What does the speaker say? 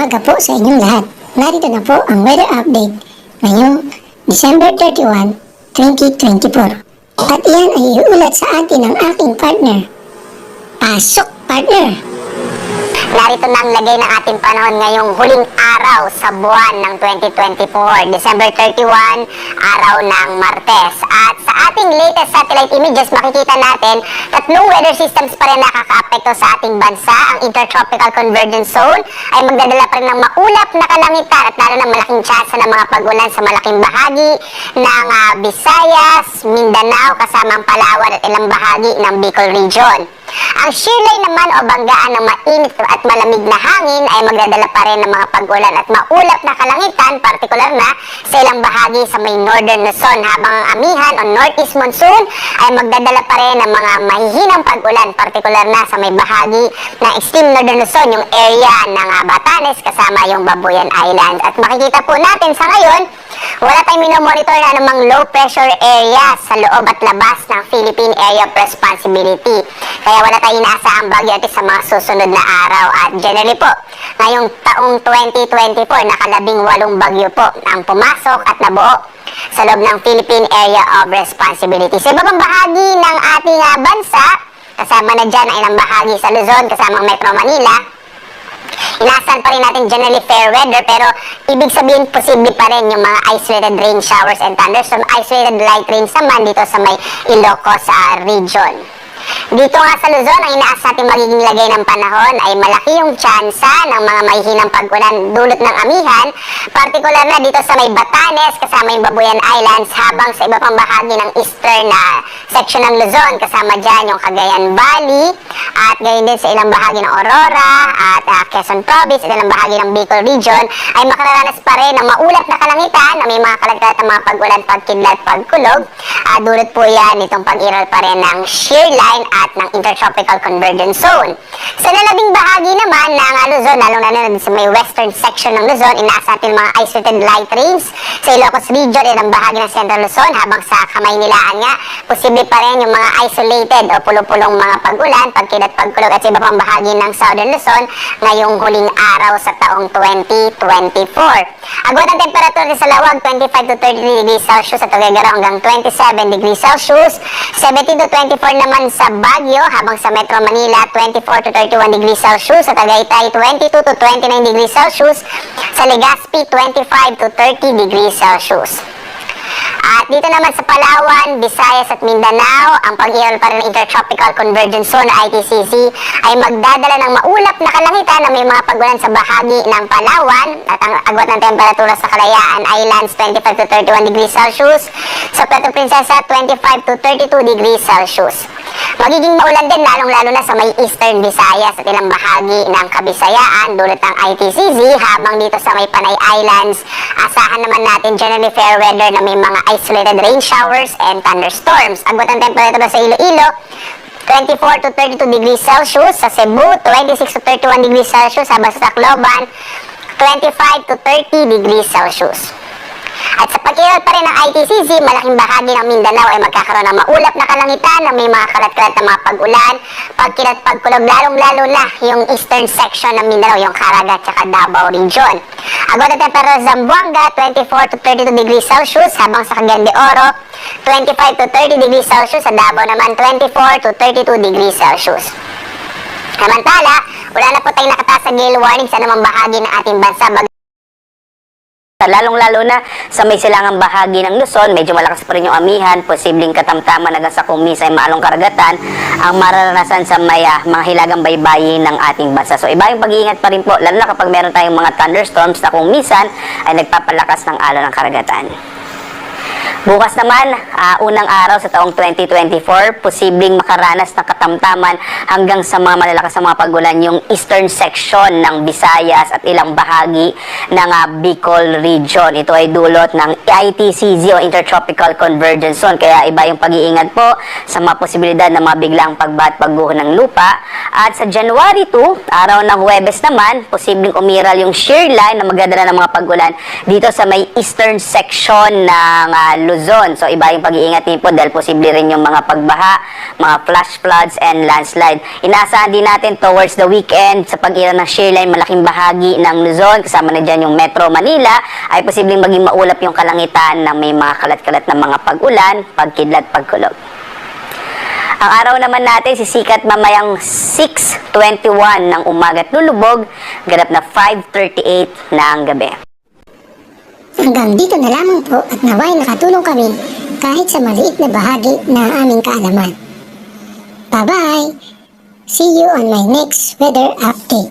umaga po sa inyong lahat. Narito na po ang weather update ngayong December 31, 2024. At iyan ay iulat sa atin ng aking partner. Pasok, partner! Narito na ang lagay ng ating panahon ngayong huling araw sa buwan ng 2024, December 31, araw ng Martes. At sa ating latest satellite images, makikita natin tatlong weather systems pa rin nakakaapekto sa ating bansa. Ang Intertropical Convergence Zone ay magdadala pa rin ng maulap na kalangitan at lalo ng malaking tsansa ng mga pag-ulan sa malaking bahagi ng ah, Visayas, Mindanao, kasama ang Palawan at ilang bahagi ng Bicol Region. Ang shear line naman o banggaan ng mainit at malamig na hangin ay magdadala pa rin ng mga pag-ulan at maulap na kalangitan, partikular na sa ilang bahagi sa may northern Luzon, habang ang amihan o northeast monsoon ay magdadala pa rin ng mga mahihinang pag-ulan, partikular na sa may bahagi ng extreme northern Luzon, yung area ng ah, Batanes kasama yung Babuyan Island. At makikita po natin sa ngayon, wala tayong minomonitor na anumang low pressure area sa loob at labas ng Philippine Area of Responsibility. Kaya wala tayong inaasahang bagyo natin sa mga susunod na araw. At generally po, ngayong taong 2024, nakalabing walong bagyo po ang pumasok at nabuo sa loob ng Philippine Area of Responsibility. Sa iba pang bahagi ng ating ah, bansa, kasama na dyan ang ilang bahagi sa Luzon, kasama ang Metro Manila, Inasan pa rin natin generally fair weather pero ibig sabihin posible pa rin yung mga isolated rain showers and thunderstorm, isolated light rains naman dito sa may Ilocos ah, region. Dito nga sa Luzon, ang inaas magiging lagay ng panahon ay malaki yung tsansa ng mga mahihinang pag-ulan dulot ng amihan, partikular na dito sa may Batanes, kasama yung Babuyan Islands, habang sa iba pang bahagi ng eastern na section ng Luzon, kasama dyan yung Cagayan Valley, at gayon din sa ilang bahagi ng Aurora, at ah, Quezon Province, at ilang bahagi ng Bicol Region, ay makararanas pa rin ng maulap na kalangitan na may mga kalagkat ng mga pag-ulan, pagkidlat, pagkulog. Ah, dulot po yan itong pag-iral pa rin ng shear line at ng Intertropical Convergence Zone. Sa nalabing bahagi naman ng ah, Luzon, lalong na na sa may western section ng Luzon, inaas natin mga isolated light rains sa Ilocos Region, ilang bahagi ng Central Luzon, habang sa Kamaynilaan nga, posible pa rin yung mga isolated o pulo-pulong mga pag-ulan, pagkilat, pagkulog at sa iba pang bahagi ng Southern Luzon ngayong huling araw sa taong 2024. Agwat ang temperatura sa Lawag, 25 to 30 degrees Celsius at Tuguegarao hanggang 27 degrees Celsius, 17 to 24 naman sa Baguio, habang sa Metro Manila, 24 to 31 degrees Celsius, sa Tagaytay, 22 to 29 degrees Celsius, sa Legazpi, 25 to 30 degrees Celsius. At dito naman sa Palawan, Visayas at Mindanao, ang pag-iral pa ng Intertropical Convergence Zone ITCZ ay magdadala ng maulap na kalangitan na may mga pagulan sa bahagi ng Palawan at ang agwat ng temperatura sa Kalayaan Islands 25 to 31 degrees Celsius, sa Puerto Princesa 25 to 32 degrees Celsius. Magiging maulan din lalong-lalo na sa may Eastern Visayas at ilang bahagi ng Kabisayaan dulot ng ITCZ habang dito sa may Panay Islands, asahan naman natin generally fair weather na may mga isolated rain showers and thunderstorms. Agwat ang temperatura sa Iloilo, 24 to 32 degrees Celsius. Sa Cebu, 26 to 31 degrees Celsius. Sa Tacloban, 25 to 30 degrees Celsius. Pag-iral pa rin ng ITCZ, malaking bahagi ng Mindanao ay magkakaroon ng maulap na kalangitan na may mga kalat-kalat na mga pag-ulan, pagkilat pagkulog, lalong-lalo na yung eastern section ng Mindanao, yung Caraga at Davao region. Agad ang temperatura sa Zamboanga, 24 to 32 degrees Celsius, habang sa Cagayan de Oro, 25 to 30 degrees Celsius, sa Davao naman 24 to 32 degrees Celsius. Samantala, wala na po tayong nakataas sa gale warning sa anumang bahagi ng ating bansa. Lalong-lalo na sa may silangang bahagi ng Luzon, medyo malakas pa rin yung amihan, posibleng katamtaman hanggang sa kumisa ay maalong karagatan ang mararanasan sa may ah, mga hilagang baybayin ng ating bansa. So iba yung pag-iingat pa rin po, lalo na kapag meron tayong mga thunderstorms na kung minsan ay nagpapalakas ng alon ng karagatan. Bukas naman, ah, unang araw sa taong 2024, posibleng makaranas ng katamtaman hanggang sa mga malalakas na mga pagulan yung eastern section ng Visayas at ilang bahagi ng ah, Bicol region. Ito ay dulot ng ITCZ o Intertropical Convergence Zone. Kaya iba yung pag-iingat po sa mga posibilidad ng mga biglang pagbat pagguho ng lupa. At sa January 2, araw ng Huwebes naman, posibleng umiral yung shear line na magdadala ng mga pagulan dito sa may eastern section ng ah, Luzon. So iba yung pag-iingat din po dahil posible rin yung mga pagbaha, mga flash floods and landslide. Inaasahan din natin towards the weekend sa pag-ira ng shearline malaking bahagi ng Luzon, kasama na dyan yung Metro Manila, ay posibleng maging maulap yung kalangitan na may mga kalat-kalat na mga pag-ulan, pagkidlat, pagkulog. Ang araw naman natin sisikat mamayang 6.21 ng umaga at lulubog, ganap na 5.38 na ang gabi. Hanggang dito na lamang po at naway nakatulong kami kahit sa maliit na bahagi na aming kaalaman. Bye-bye! See you on my next weather update.